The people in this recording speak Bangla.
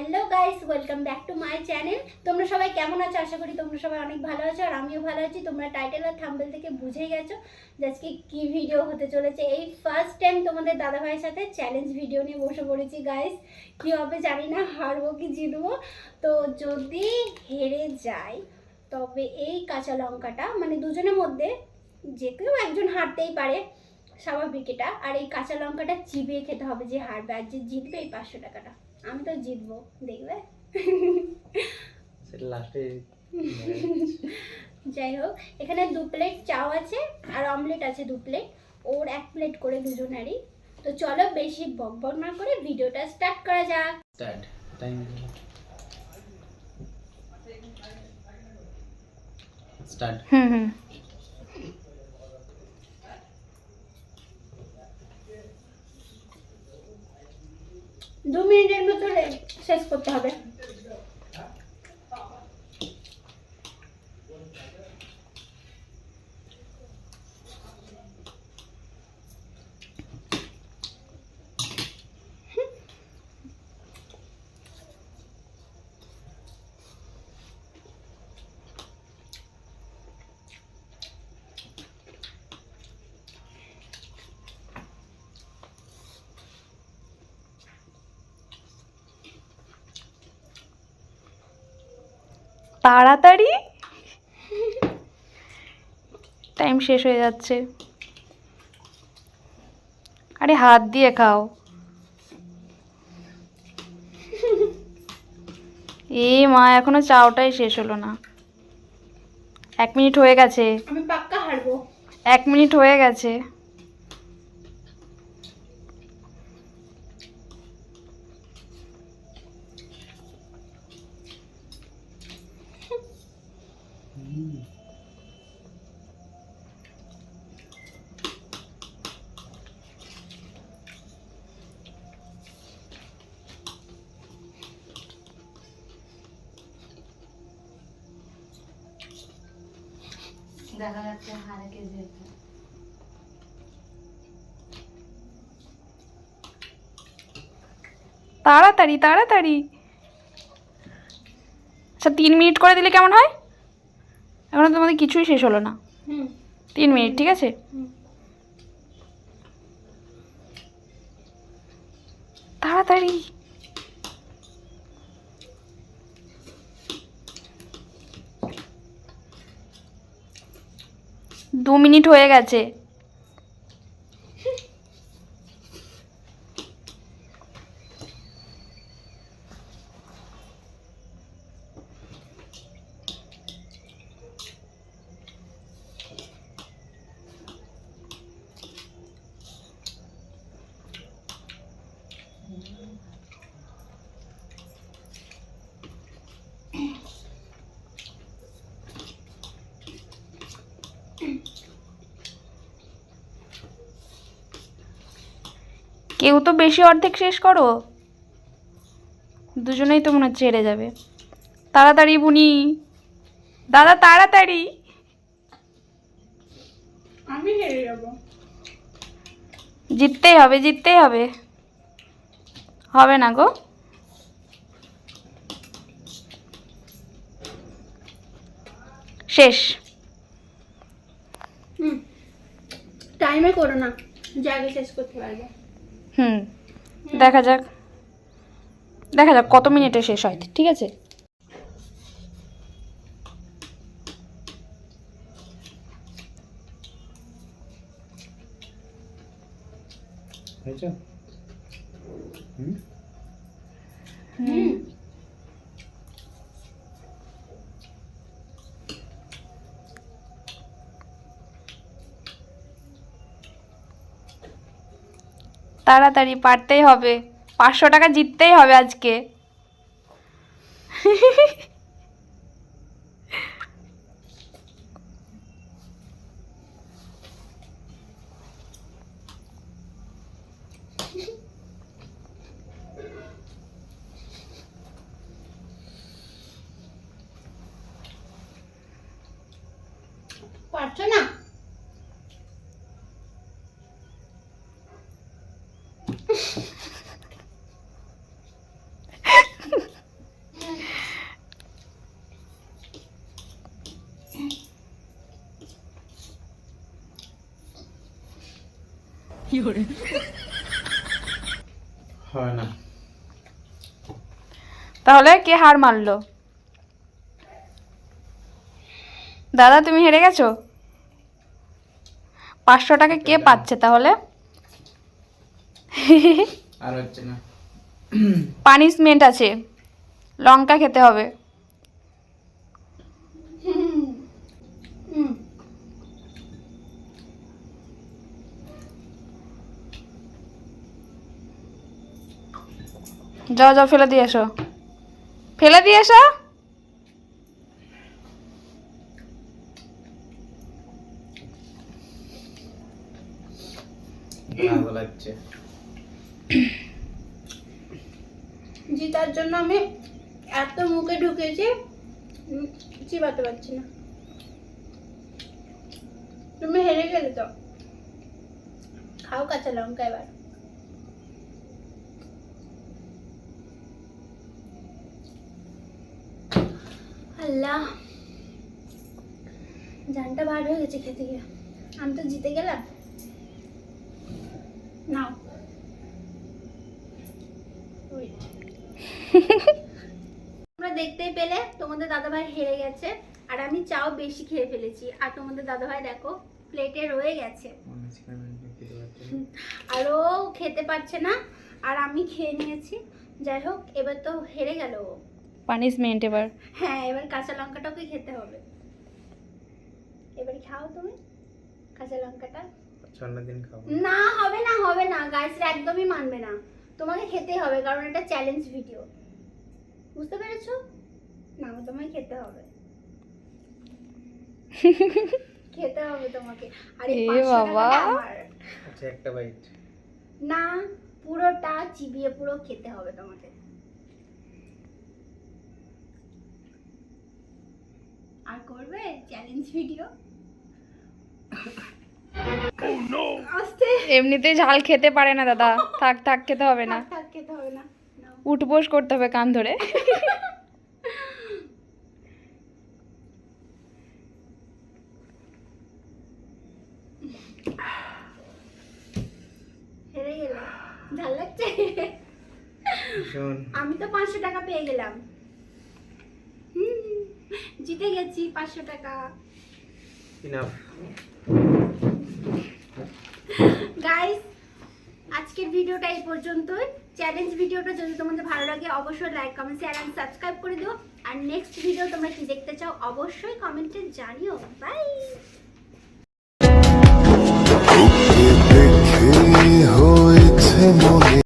Hello guys welcome back to my channel তোমরা সবাই কেমন আছো? আশা করি তোমরা সবাই অনেক ভালো আছো আর আমিও ভালো আছি। তোমরা টাইটেল আর থাম্বেল থেকে বুঝেই গেছো যে আজকে কী ভিডিও হতে চলেছে। এই ফার্স্ট টাইম তোমাদের দাদা ভাইয়ের সাথে চ্যালেঞ্জ ভিডিও নিয়ে বসে পড়েছি গাইস কী হবে জানি না, হারবো কি জিতবো? তো যদি হেরে যাই, তবে এই কাঁচা লঙ্কাটা মানে দুজনের মধ্যে যে কেউ একজন হারতেই পারে স্বাভাবিক এটা। আর এই কাঁচা লঙ্কাটা চিবিয়ে খেতে হবে যে হারবে আর যে জিতবে এই পাঁচশো টাকাটা। আমি তো জিতবো দেখবে? সেটা লাস্টে যাই হোক এখানে দু প্লেট চাও আছে আর অমলেট আছে দু প্লেট ওর এক প্লেট করে দুজনেরই। তো চলো বেশি বক বক না করে ভিডিওটা স্টার্ট করা যাক। Start time start hmm hmm. দু মিনিটের ভিতরে শেষ করতে হবে। তাড়াতাড়ি? টাইম শেষ হয়ে যাচ্ছে। আরে হাত দিয়ে খাও। এ মা এখনও চাওটাই শেষ হলো না। এক মিনিট হয়ে গেছে। আমি পাক্কা হারবো। এক মিনিট হয়ে গেছে। দেখা যাচ্ছে হারে কে যেতে তাড়াতাড়ি তাড়াতাড়ি। আচ্ছা তিন মিনিট করে দিলে কেমন হয়? এখনও তোমাদের কিছুই শেষ হলো না। হুম। তিন মিনিট ঠিক আছে? তাড়াতাড়ি। দু মিনিট হয়ে গেছে। কেউ তো বেশি অর্ধেক শেষ করো? দুজনেই তো মনে হচ্ছে হেরে যাবে। তাড়াতাড়ি বুনি। দাদা তাড়াতাড়ি। আমি হেরে যাব। জিততেই হবে জিততেই হবে। হবে না গো। শেষ। হুম। টাইমে করো না। জায়গা শেষ করতে পারবে। হুম। দেখা যাক। দেখা যাক কত মিনিটে শেষ হয় ঠিক আছে? হয়েছে? হুম। তাড়াতাড়ি পারতেই হবে। পাঁচশো টাকা জিততেই হবে আজকে। পারছ না? হয় না। তাহলে কে হার মারলো? দাদা তুমি হেরে গেছো? পাঁচশো টাকা কে পাচ্ছে তাহলে? আর হচ্ছে না। পানিশমেন্ট আছে। লঙ্কা খেতে হবে হুম যাও যাও ফেলে দিয়ে এসো। ফেলে দিয়ে এসো? ভালো লাগছে। জিতার জন্য আমি এত মুখে ঢুকেছি চিবাতে পারছি না। তুমি হেরে গেলে তো। খাও কাঁচা লঙ্কা এবার। আল্লাহ। জানটা বার হয়ে গেছে খেতে গিয়ে। আমি তো জিতে গেলাম। নাও. তোমরা দেখতেই পেলে, তোমাদের দাদাভাই হেরে গেছে। আর আমি চাও বেশি খেয়ে ফেলেছি। আর তোমাদের দাদাভাই দেখো প্লেটে রয়ে গেছে। আর ও খেতে পারছে না। আর আমি খেয়ে নিয়েছি। যাই হোক, এবার তো হেরে গেল ও। পানিশমেন্ট এবার। হ্যাঁ এবার কাঁচা লঙ্কাটাকে খেতে হবে। এবার খাও তুমি কাঁচা লঙ্কাটা। অন্যদিন খাব। না হবে না হবে না গাইসরা একদমই মানবে না। তোমাকে খেতেই হবে কারণ এটা চ্যালেঞ্জ ভিডিও বুঝতে পেরেছ? না তোমায় খেতে হবে। খেতে হবে তোমাকে। আর বাবা। আচ্ছা একটা বাইট না পুরোটা চিবিয়ে পুরো খেতে হবে তোমাকে। আর করবে চ্যালেঞ্জ ভিডিও আস্তে এমনিতেই ঝাল খেতে পারে না দাদা। থাক থাক খেতে হবে না। থাক, খেতে হবে না। উঠবোস করতে হবে কান ধরে। হেরে গেলে ঝাল লাগছে? আমি তো পাঁচশো টাকা পেয়ে গেলাম। জিতে গেছি পাঁচশো টাকা। গাইস আজকের ভিডিওটা এই পর্যন্তই। চ্যালেঞ্জ ভিডিওটা যদি তোমাদের ভালো লাগে অবশ্যই like comment share and subscribe করে দিও। আর নেক্সট ভিডিও তোমরা কি দেখতে চাও অবশ্যই কমেন্টে জানিও। বাই হয়েছে